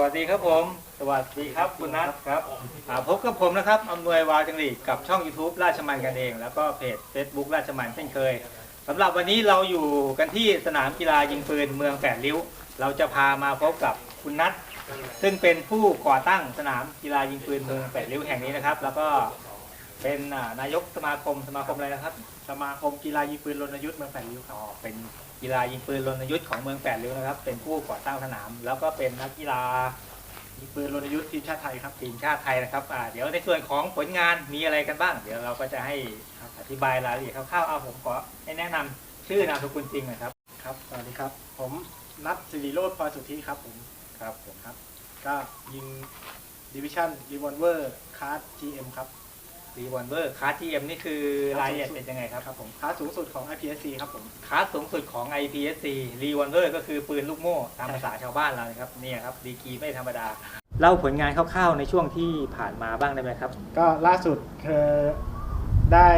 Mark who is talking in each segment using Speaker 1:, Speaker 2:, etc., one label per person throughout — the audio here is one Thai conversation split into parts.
Speaker 1: วัสดีครับผม สวัสดีครับคุณนัทครับอ่าพบกับผมนะครับอำนวยวาจังหลีกับช่อง YouTube ราชมันกันเอง แล้วก็เพจ Facebook ราชมันเช่นเคยสำหรับวันนี้เราอยู่กันที่สนามกีฬายิงปืนเมืองแปดริ้ว เราจะพามาพบกับคุณนัทซึ่งเป็นผู้ก่อตั้งสนามกีฬายิงปืนเมืองแปดริ้วแห่งนี้นะครับ แล้วก็เป็นนายกสมาคมสมาคมอะไรนะครับ
Speaker 2: สมาคมกีฬายิงปืนรณยุทธ์เมืองแปดริ้วครับ
Speaker 1: อ๋อเป็น กีฬายิงปืนรณยุทธ์ของเมืองแปดริ้วนะครับ เป็นผู้ก่อตั้งสนาม แล้วก็เป็นนักกีฬา
Speaker 2: ยิงปืนรณยุทธ์ทีมชาติไทยครับ
Speaker 1: ทีมชาติไทยนะครับอ่าเดี๋ยวในส่วนของผลงานมีอะไรกันบ้าง เดี๋ยวเราก็จะให้อธิบายรายละเอียดคร่าวๆเอาผมขอให้แนะนำชื่อนามสกุลจริงหน่อยครับ
Speaker 2: ครับสวัสดีครับ ผมนัทสิริโรธพลอยสุทธิครับผม
Speaker 1: ครับผม
Speaker 2: ครับ ก็ยิงดิวิชั่นรีวอลเวอร์คาร์ด GM ครับ
Speaker 1: รีวอลเวอร์คาร์ทีเอ็มนี่คือรายละเอียดเป็นยังไงครับ
Speaker 2: ครับผมคาร์ดสูงสุดของ IPSC ครับผม
Speaker 1: คาร์สูงสุดของ IPSC รีวอลเวอร์ก็คือปืนลูกโม่ตามภาษาชาวบ้านเรานะครับเนี่ยครับดีกรีไม่ธรรมดา เล่าผลงานคร่าวๆในช่วงที่ผ่านมาบ้างได้ไหมครับ
Speaker 2: ก็ล่าสุดคือได้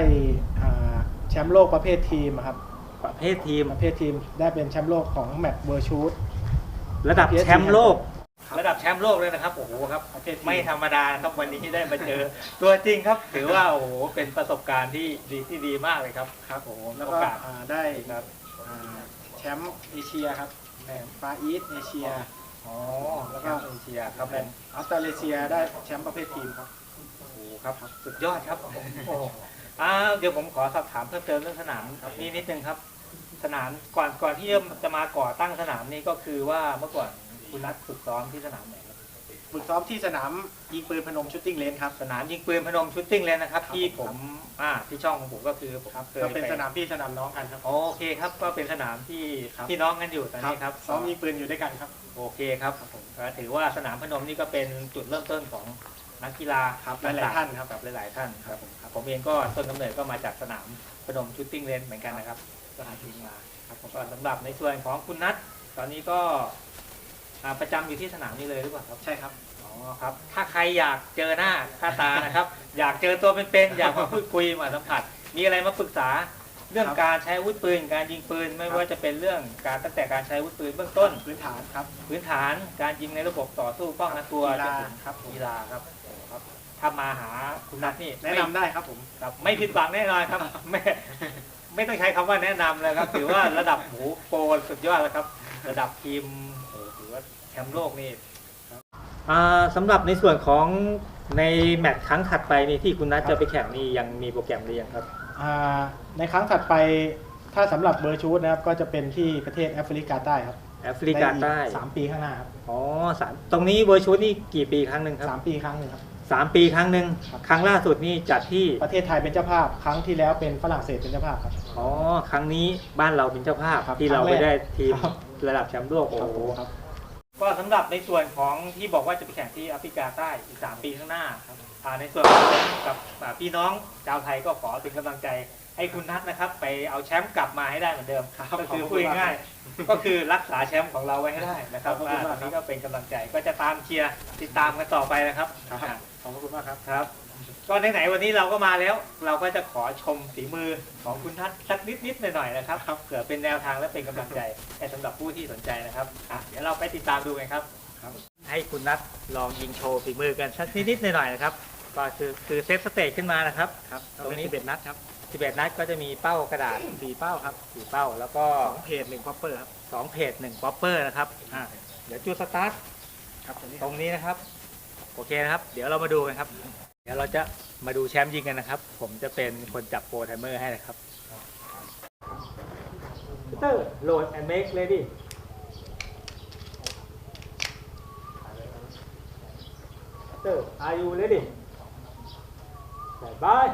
Speaker 2: อ่าแชมป์โลกประเภททีมอะครับ
Speaker 1: ประเภททีม
Speaker 2: ประเภททีมได้เป็นแชมป์โลกของแมตช์เวอร์ชูด
Speaker 1: ระดับแชมป์โลก
Speaker 2: ค รับ
Speaker 1: ระดับแชมป์โลกเลยนะครับโอ้โหครับ
Speaker 2: ประเภทที
Speaker 1: ไม่ธรรมดาครับวันนี้ได้มาเจอ ตัวจริงครับถือว่าโอ้โหเป็นประสบการณ์ที่ดีที่ดีมากเลยครับ
Speaker 2: ครับผมแล้ว
Speaker 1: โอ
Speaker 2: ก็
Speaker 1: กาส
Speaker 2: อ่าได้
Speaker 1: ครับ
Speaker 2: อ่าแชมป์เอเชียครับฟาอีสเอเชีย
Speaker 1: อ๋อ
Speaker 2: แล้
Speaker 1: แล้ว
Speaker 2: วก็
Speaker 1: ก็เอเชียครับผม
Speaker 2: ออสเตรเลียได้แชมป์ประเภททีมครับ
Speaker 1: โอ้โหครับสุดยอดครับโอ้โหอ่าเดี๋ยวผมขอสอบถามเพิ่มเติมเรื่องสนามนี่นิดนึงครับ สนามก่อนก่อนที่จะมาก่อตั้งสนามนี่ก็คือว่าเมื่อก่อน คุณนัทฝึกซ้อมที่สนามไหนครับ
Speaker 2: ฝึกซ้อมที่สนามยิงปืนพนมชุดติ้งเลนครับ
Speaker 1: สนามยิงปืนพนมชุดติ้งเลยนะครับ
Speaker 2: ครับ
Speaker 1: ที่ผมอ่าที่ช่องของผมก็คือผมเคย
Speaker 2: ก็เป็น
Speaker 1: ไส
Speaker 2: นามพี่สนามน้องกันครับ
Speaker 1: โอเคครับก็เป็นสนามที่
Speaker 2: ครับ
Speaker 1: พี่น้องกันอยู่ตอนนี้ครับ
Speaker 2: ซ้อมยิงปืนอยู่ด้วยกันครับ
Speaker 1: โอเคครับก็ถือว่าสนามพนมนี่ก็เป็นจุดเริ่มต้นของนักกีฬา
Speaker 2: ครับ
Speaker 1: ต่งๆ
Speaker 2: หลายๆท่านครับ
Speaker 1: กับหลาย ๆ ท่านครับผมครับผมเองก็ต้นกำเนิดก็มาจากสนามพนมชุดติ้งเลนเหมือนกันนะครับก็หาทีมมาครับผมก็สำหรับในส่วนของคุณนัทตอนนี้ก็ อ่าประจำอยู่ที่สนามนี้เลยหรือเปล่าครับ
Speaker 2: ใช่ครับ
Speaker 1: อ๋อครับ ถ้าใครอยากเจอหน้าค่าตานะครับ อยากเจอตัวเป็นๆ อยากมาพูดคุยมาสัมผัส มีอะไรมาปรึกษา เรื่อง
Speaker 2: ครับ
Speaker 1: การใช้อาวุธปืน การยิงปืน ไม่ว่าจะเป็นเรื่องการตั้งแต่การใช้อาวุธปืนเบื้องต้น
Speaker 2: พื้นฐานครับ
Speaker 1: พื้นฐาน การยิงในระบบต่อสู้ป้องกันตัว
Speaker 2: กีฬา
Speaker 1: จนถึง
Speaker 2: ครับผม
Speaker 1: กีฬาครับโอ้ครับ ถ้ามาหาคุณนัทนี่
Speaker 2: แนะนำได้ครับผม
Speaker 1: ครับไม่ผิดหวังแน่นอนครับ ไม่ไม่ต้องใช้คำว่าแนะนำเลยครับ ถือว่าระดับหมูโปรสุดยอดแล้วครับ ระดับทีมโอ้โหถือว่า แชมป์โลกนี่สำหรับในส่วนของในแมตช์ครั้งถัดไปนี่ที่คุณนัทจะไปแข่งนี่ยังมีโปรแกรมหรือยังครับ
Speaker 2: อ่าในครั้งถัดไปถ้าสำหรับเบอร์ชูดนะครับก็จะเป็นที่ประเทศแอฟริกาใต้ครับ
Speaker 1: แอฟริกาใต้
Speaker 2: นอีกสามปีข้างหน้าครับ
Speaker 1: อ๋อสามตรงนี้เวอร์ชูนี่กี่ปีครั้งหนึ่งครับ
Speaker 2: สามปีครั้งหนึ่งครับ
Speaker 1: สามปีครั้งหนึ่ง
Speaker 2: ครับ
Speaker 1: ครั้งล่าสุดนี่จัดที่
Speaker 2: ประเทศไทยเป็นเจ้าภาพ ครั้งที่แล้วเป็นฝรั่งเศสเป็นเจ้าภาพครับ
Speaker 1: อ๋อครั้งนี้บ้านเราเป็นเจ้าภาพ
Speaker 2: ครับ
Speaker 1: ที่เรา
Speaker 2: ครั้ง
Speaker 1: ไป
Speaker 2: แรก
Speaker 1: ได้ทีม
Speaker 2: ครับ
Speaker 1: ระดับแชมป์โลกโอ้
Speaker 2: ครับ
Speaker 1: โห
Speaker 2: ผมครับ
Speaker 1: ก็สำหรับในส่วนของที่บอกว่าจะไปแข่งที่แอฟริกาใต้อีก3ปีข้างหน้าครับอ่าในส่วนของผมกับอ่าพี่น้องชาวไทยก็ขอเป็นกำลังใจให้คุณนัทนะครับ ไปเอาแชมป์กลับมาให้ได้เหมือนเดิม
Speaker 2: ครับ
Speaker 1: ก็คือ
Speaker 2: ขอบคุณ
Speaker 1: พูด
Speaker 2: มาก
Speaker 1: ง่ายๆก็คือรักษาแชมป์ของเราไว้ให้ได้นะครับ
Speaker 2: ขอบคุณ
Speaker 1: อ่ามา
Speaker 2: ก
Speaker 1: ตอนนี้ก็เป็นกำลังใจก็จะตามเชียร์ติดตามกันต่อไปนะครับ
Speaker 2: ครับ
Speaker 1: อ่า
Speaker 2: ขอบคุณมากครับ
Speaker 1: ครับ ก็ไหนๆวันนี้เราก็มาแล้ว เราก็จะขอชมฝีมือของคุณทัศน์สักนิดๆหน่อยๆนะครับเผื่อเป็นแนวทางและเป็นกำลังใจให้สำหรับผู้ที่สนใจนะครับอะเดี๋ยวเราไปติดตามดูกันครับ
Speaker 2: ครับ
Speaker 1: ให้คุณนัทลองยิงโชว์ฝีมือกันสักนิดๆหน่อยๆนะครับ ก็คือคือเซตสเตจขึ้นมานะครับ
Speaker 2: ครับ
Speaker 1: ตรงนี้
Speaker 2: เป็นนัดครับ
Speaker 1: 11นัดก็จะมีเป้ากระดาษ
Speaker 2: สี่เป้าครับ
Speaker 1: สี่เป้า แล้วก็
Speaker 2: สองเพจหนึ่งคอปเปอร์ครับ
Speaker 1: สองเพจหนึ่งป๊อปเปอร์นะครับอะเดี๋ยวจุดสตาร์ท
Speaker 2: ครับตรงนี้
Speaker 1: ตรงนี้นะครับ โอเคนะครับ เดี๋ยวเรามาดูกันครับ เดี๋ยวเราจะมาดูแชมป์ยิงกันนะครับ ผมจะเป็นคนจับโปรไทเมอร์ให้นะครับเตอร์โหลด and make ready เตอร์อายุเลยดิบายบาย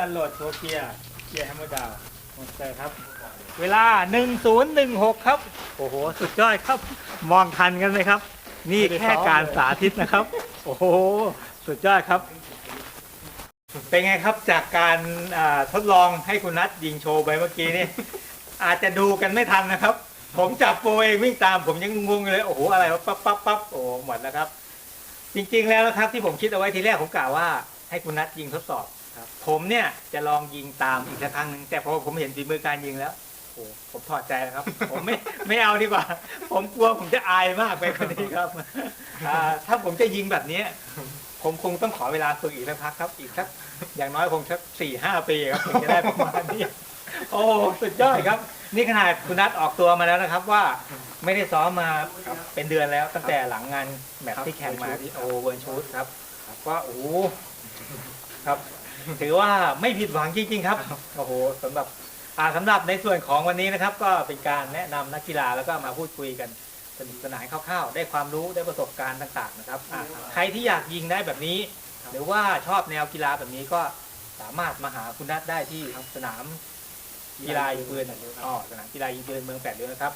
Speaker 1: อันโหลดโชเกียเกียร์แฮมเมอร์ดาวมอนสเตอร์ครับ เวลา 1016 ครับ โอ้โห สุดยอดครับ มองทันกันไหมครับ นี่แค่การสาธิตนะครับ โอ้โห สุดยอดครับ เป็นไงครับจากการอ่าทดลองให้คุณนัทยิงโชว์ไปเมื่อกี้นี่ อาจจะดูกันไม่ทันนะครับ ผมจับโปรเองวิ่งตามผมยังงงเลย โอ้โห อะไรวะปั๊บปั๊บปั๊บโอ้โหหมดแล้วครับ จริงๆแล้วนะครับที่ผมคิดเอาไว้ทีแรกผมกล่าวว่า ให้คุณนัทยิงทดสอบ ผมเนี่ยจะลองยิงตามอีกสักครั้งหนึ่งแต่พอผมเห็นฝีมือการยิงแล้วโอ้โหผมถอดใจแล้วครับ ผมไม่ไม่เอาดีกว่า ผมกลัวผมจะอายมากไปกว่านี้ครับอ่าถ้าผมจะยิงแบบเนี้ยผมคงต้องขอเวลาฝึกอีกสักพักครับ อีกสักอย่างน้อยคงสักสี่ห้าปีครับถึงจะได้ประมาณนี้โอ้สุดยอดครับ นี่ขนาดคุณนัทออกตัวมาแล้วนะครับว่าไม่ได้ซ้อมมาเป็นเดือนแล้ว ตั้งแต่หลังงานแมตช์ที่แข่งมาที่โอเวอร์ชูดครับก็โอ้โหครับ ถือว่าไม่ผิดหวังจริงๆครับโอ้โหสำหรับอ่าสำหรับในส่วนของวันนี้นะครับ ก็เป็นการแนะนำนักกีฬาแล้วก็มาพูดคุยกันสนุกสนานคร่าวๆ ได้ความรู้ได้ประสบการณ์ต่างๆนะครับอ่าใครที่อยากยิงได้แบบนี้ หรือว่าชอบแนวกีฬาแบบนี้ก็สามารถมาหาคุณนัทได้ที่สนาม กีฬายิงปืนอ๋อสนามกีฬายิงปืนเมืองแปดริ้วนะครับ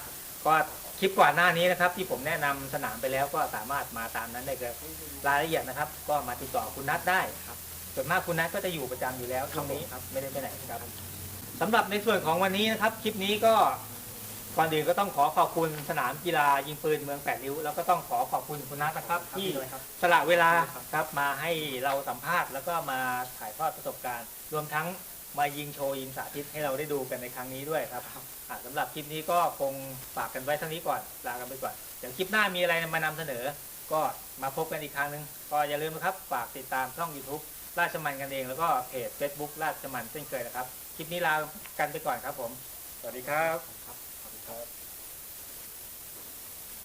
Speaker 1: ก็คลิปก่อนหน้านี้นะครับ ที่ผมแนะนำสนามไปแล้วก็สามารถมาตามนั้นได้ครับรายละเอียดนะครับ ก็มาติดต่อคุณนัทได้ครับ ส่วนมากคุณนัทก็จะอยู่ประจำอยู่แล้วช่วงนี้ครับไม่ได้ไปไหนครับสำหรับในส่วนของวันนี้นะครับ คลิปนี้ก็ก่อนอื่นก็ต้องขอขอบคุณสนามกีฬายิงปืนเมืองแปดริ้วแล้วก็ต้องขอขอบคุณคุณนัทนะครับ ที่สละเวลาครับมาให้เราสัมภาษณ์ แล้วก็มาถ่ายทอดประสบการณ์ รวมทั้งมายิงโชว์ยิงสาธิตให้เราได้ดูกันในครั้งนี้ด้วยครับอะสำหรับคลิปนี้ก็คงฝากกันไว้เท่านี้ก่อนลากันไปก่อนเดี๋ยวคลิปหน้ามีอะไรมานำเสนอ ก็มาพบกันอีกครั้งหนึ่งก็อย่าลืมนะครับฝากติดตามช่อง YouTube ราชมันกันเอง แล้วก็เพจ Facebook ราชมันเช่นเคยนะครับ คลิปนี้ลากันไปก่อนครับผม สวัสดีครับ